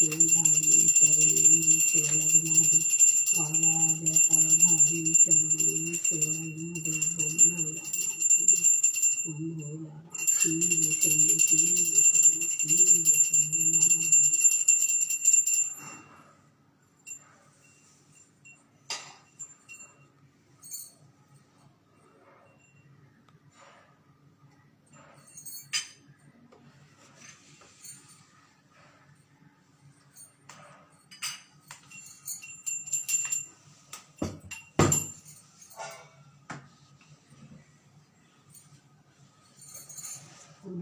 ত্রিশূলধারী চরণে সেবা লাগে মহাদেব বাবা ব্যাপারধারী ওই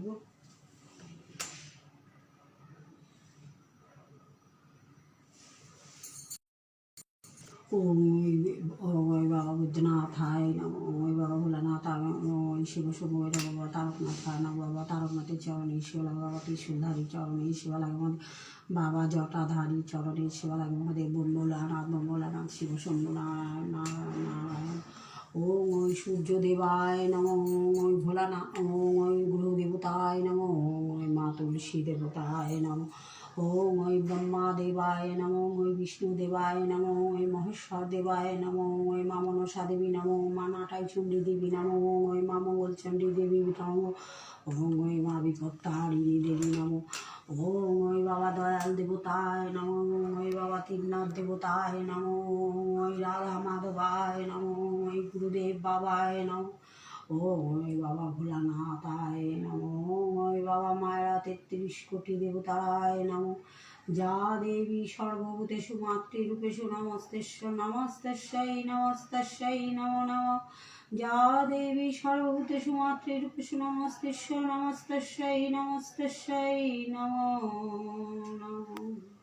বাবা বুদ্ধনাথায় নম, ওই বাবা ভোলানাথায় ওই শিব শুভ বাবা তারকনাথায় নম, বাবা তারকনাথের চরণে শিবলা বাবা ত্রিশুলধারী চরণে শিবালাগ বাবা জটাধারী চরণে শিবালাগ আমাদের বোম্বলানাথ বোম্বলানাথ শিব শম্ভুনারায়ণ নারায়ণ নারায়ণ, ওম ওই সূর্য দেবায় নম, ওই ভোলানাথ ওম ওই গ্রহ দেবতায় নম ওই মা তুলসী দেবতায় নম ওম ওই ব্রহ্মা দেবায় নম, ওই বিষ্ণু দেবায় নম, ওই মহেশ্বর দেবায় নম, ওই মা মনসা দেবী নম, মা নাটাই চণ্ডী দেবী নম, ওই মা মঙ্গল চণ্ডী দেবী নম ওম ওই মা বিপত্তারিণী দেবী নম ওম ওই বাবা দয়াল দেবতায় নম ওই বাবা তিরনাথ দেবতায় নম ওই রাধা মাধবায় নম গুরুদেব বাবায় নম। ও ওই বাবা ভোলানাথায় নম। ওই বাবা মায়েরা তেত্রিশ কোটি দেবতায় নম। যা দেবী সর্বভূতেষু মাতৃরূপেষু নমস্তেশ্ব নমস্তেশ্বই নমস্তেশ্বই নম নম। যা দেবী সর্বভূতেষু মাতৃরূপেষু নমস্তেশ্ব নমস্তেশ্বই নমস্তেশ্বই নম নম।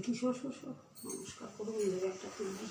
দেখি শো শো শো। নমস্কার করব একটা তুলবি